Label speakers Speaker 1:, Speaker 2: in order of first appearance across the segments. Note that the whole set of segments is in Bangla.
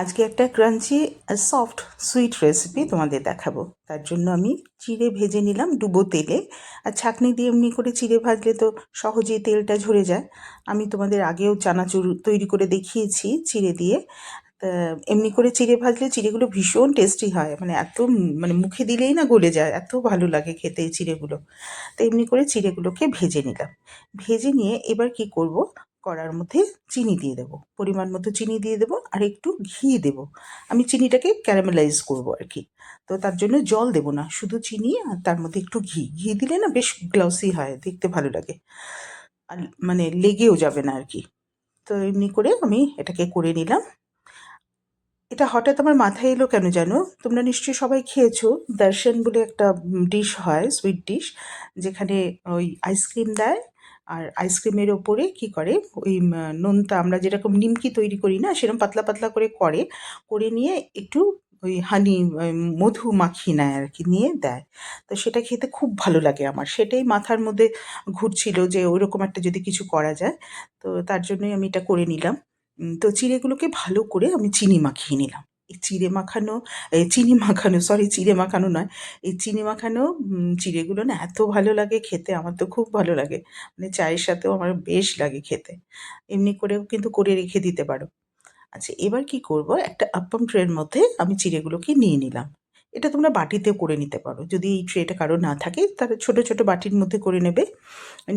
Speaker 1: আজকে একটা ক্রাঞ্চি সফট সুইট রেসিপি তোমাদের দেখাবো। তার জন্য আমি চিড়ে ভেজে নিলাম ডুবো তেলে। আর ছাঁকনি দিয়ে এমনি করে চিড়ে ভাজলে তো সহজেই তেলটা ঝরে যায়। আমি তোমাদের আগেও চানাচুর তৈরি করে দেখিয়েছি চিড়ে দিয়ে। এমনি করে চিড়ে ভাজলে চিড়েগুলো ভীষণ টেস্টি হয়। মানে এত মানে মুখে দিলেই না গলে যায়। এত ভালো লাগে খেতে এই চিড়েগুলো। তো এমনি করে চিড়েগুলোকে ভেজে নিলাম। ভেজে নিয়ে এবার কি করব? কড়ার মধ্যে চিনি দিয়ে দেবো। পরিমাণ মতো চিনি দিয়ে দেবো আর একটু ঘি দেবো। আমি চিনিটাকে ক্যারামেলাইজ করব আর কি। তো তার জন্য জল দেবো না, শুধু চিনি আর তার মধ্যে একটু ঘি। ঘি দিলে না বেশ গ্লাউসি হয়, দেখতে ভালো লাগে। আর মানে লেগেও যাবে না আর কি। তো এমনি করে আমি এটাকে করে নিলাম। এটা হঠাৎ আমার মাথায় এলো কেন জানো? তোমরা নিশ্চয়ই সবাই খেয়েছো দর্শন বলে একটা ডিশ হয় সুইট ডিশ যেখানে ওই আইসক্রিম দেয় আর আইসক্রিমের ওপরে কি করে? ওই নোনতা আমরা যেরকম নিমকি তৈরি করি না, সেরকম পাতলা পাতলা করে করে করে নিয়ে একটু ওই হানি মধু মাখিয়ে নেয় আর কি, নিয়ে দেয়। তো সেটা খেতে খুব ভালো লাগে আমার। সেটাই মাথার মধ্যে ঘুরছিল যে ওইরকম একটা যদি কিছু করা যায়, তো তার জন্যই আমি এটা করে নিলাম। তো চিড়েগুলোকে ভালো করে আমি চিনি মাখিয়ে নিলাম। চিড়ে মাখানো, এই চিনি মাখানো সরি চিড়ে মাখানো নয়, এই চিনি মাখানো চিড়েগুলো না এত ভালো লাগে খেতে, আমার তো খুব ভালো লাগে। মানে চায়ের সাথেও আমার বেশ লাগে খেতে। এমনি করেও কিন্তু করে রেখে দিতে পারো। আচ্ছা এবার কি করব? একটা আপ্পাম ট্রের মধ্যে আমি চিড়েগুলোকে নিয়ে নিলাম। এটা তোমরা বাটিতেও করে নিতে পারো। যদি এই ট্রেটা কারও না থাকে, তাহলে ছোট ছোট বাটির মধ্যে করে নেবে।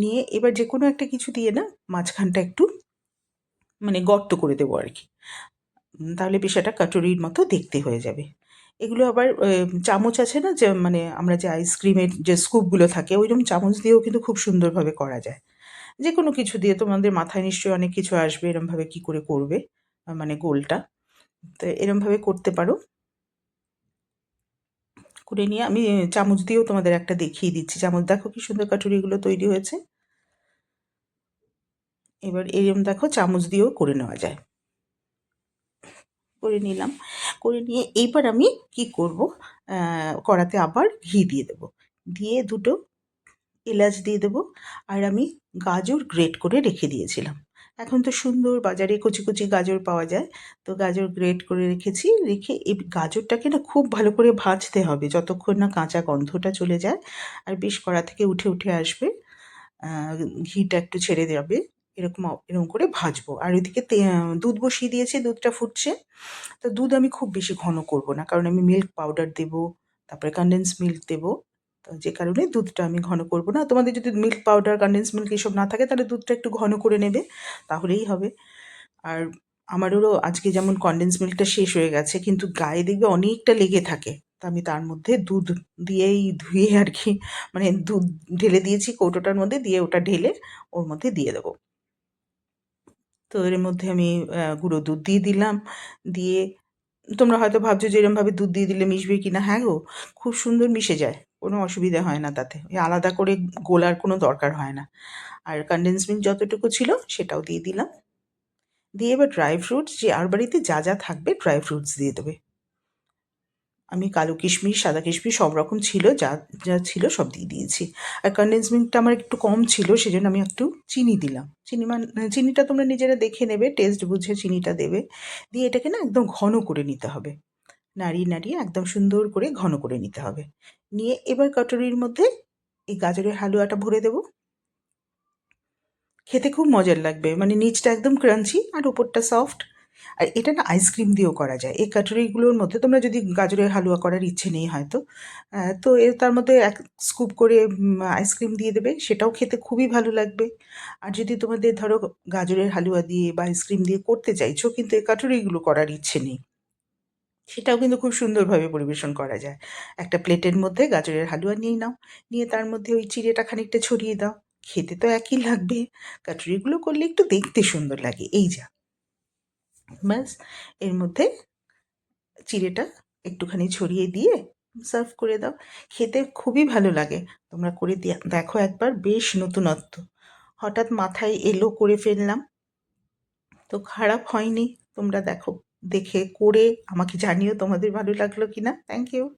Speaker 1: নিয়ে এবার যে কোনো একটা কিছু দিয়ে না, মাঝখানটা একটু মানে গর্ত করে দেবো আর কি। তাহলে একটা কাটুরির মতো দেখতে হয়ে যাবে। এগুলো আবার চামচ আছে না যে মানে আমরা যে আইসক্রিমের যে স্কুপগুলো থাকে, ওইরকম চামচ দিয়েও কিন্তু খুব সুন্দরভাবে করা যায়। যে কোনো কিছু দিয়ে তোমাদের মাথায় নিশ্চয়ই অনেক কিছু আসবে, এরমভাবে কি করে করবে মানে গোলটা। তো এরমভাবে করতে পারো। করে নিয়ে আমি চামচ দিয়েও তোমাদের একটা দেখিয়ে দিচ্ছি। চামচ দেখো কি সুন্দর কাটুরিগুলো তৈরি হয়েছে। এবার এরম দেখো চামচ দিয়েও করে নেওয়া যায়। করে নিলাম। করে নিয়ে এইবার আমি কি করব? কড়াতে আবার ঘি দিয়ে দেবো। দিয়ে দুটো এলাচ দিয়ে দেবো আর আমি গাজর গ্রেট করে রেখে দিয়েছিলাম। এখন তো সুন্দর বাজারে কচি কচি গাজর পাওয়া যায়। তো গাজর গ্রেট করে রেখেছি। রেখে এই গাজরটাকে না খুব ভালো করে ভাজতে হবে যতক্ষণ না কাঁচা গন্ধটা চলে যায়। আর বেশ কড়া থেকে উঠে উঠে আসবে। ঘিটা একটু ছেড়ে যাবে এরকম এরকম করে ভাজবো। আর ওইদিকে দুধ বসিয়ে দিয়েছি, দুধটা ফুটছে। তো দুধ আমি খুব বেশি ঘন করব না, কারণ আমি মিল্ক পাউডার দেবো, তারপরে কনডেন্স মিল্ক দেবো। তো যে কারণে দুধটা আমি ঘন করব না। তোমাদের যদি মিল্ক পাউডার কনডেন্স মিল্ক এসব না থাকে, তাহলে দুধটা একটু ঘন করে নেবে, তাহলেই হবে। আর আমারও আজকে যেমন কনডেন্স মিল্কটা শেষ হয়ে গেছে, কিন্তু গায়ে দেখবে অনেকটা লেগে থাকে। তা আমি তার মধ্যে দুধ দিয়েই ধুয়ে আর কি মানে দুধ ঢেলে দিয়েছি কৌটোটার মধ্যে, দিয়ে ওটা ঢেলে ওর মধ্যে দিয়ে দেবো। তো এর মধ্যে আমি গুঁড়ো দুধ দিয়ে দিলাম। দিয়ে তোমরা হয়তো ভাবছ যে এরমভাবে দুধ দিয়ে দিলে মিশবে কি না হ্যাঁ গো, খুব সুন্দর মিশে যায়। কোনো অসুবিধা হয় না তাতে। ওই আলাদা করে গোলার কোনো দরকার হয় না। আর কন্ডেন্স মিল্ক যতটুকু ছিল সেটাও দিয়ে দিলাম। দিয়ে এবার ড্রাই ফ্রুটস যে আর বাড়িতে যা যা থাকবে ড্রাই ফ্রুটস দিয়ে দেবে। আমি কালো কিশমিশ, সাদা কিশমিশ সব রকম ছিল, যা যা ছিল সব দিয়ে দিয়েছি। আর কনডেন্স মিল্কটা আমার একটু কম ছিল, সেজন্য আমি একটু চিনি দিলাম। চিনি মানে চিনিটা তোমরা নিজেরা দেখে নেবে টেস্ট বুঝে চিনিটা দেবে। দিয়ে এটাকে না একদম ঘন করে নিতে হবে। নাড়িয়ে নাড়িয়ে একদম সুন্দর করে ঘন করে নিতে হবে। নিয়ে এবার কটরির মধ্যে এই গাজরের হালুয়াটা ভরে দেবো। খেতে খুব মজার লাগবে। মানে নিচটা একদম ক্রাঞ্চি আর উপরটা সফট আর এটা না আইসক্রিম দিয়েও করা যায়। এই কাটুরিগুলোর মধ্যে তোমরা যদি গাজরের হালুয়া করার ইচ্ছে নেই হয়তো তো এর তার মধ্যে এক স্কুপ করে আইসক্রিম দিয়ে দেবে, সেটাও খেতে খুবই ভালো লাগবে। আর যদি তোমাদের ধরো গাজরের হালুয়া দিয়ে বা আইসক্রিম দিয়ে করতে চাইছো, কিন্তু এই কাটুরিগুলো করার ইচ্ছে নেই, সেটাও কিন্তু খুব সুন্দরভাবে পরিবেশন করা যায়। একটা প্লেটের মধ্যে গাজরের হালুয়া নিয়ে নাও, নিয়ে তার মধ্যে ওই চিড়েটা খানিকটা ছড়িয়ে দাও, খেতে তো একই লাগবে। কাটুরিগুলো করলে একটু দেখতে সুন্দর লাগে, এই যা। ব্যাস, এর মধ্যে চিড়েটা একটুখানি ছড়িয়ে দিয়ে সার্ভ করে দাও। খেতে খুবই ভালো লাগে। তোমরা করে দেখো একবার, বেশ নতুনত্ব। হঠাৎ মাথায় এলো করে ফেললাম। তো খারাপ হয়নি। তোমরা দেখো, দেখে, করে আমাকে জানিও তোমাদের ভালো লাগল কিনা। Thank you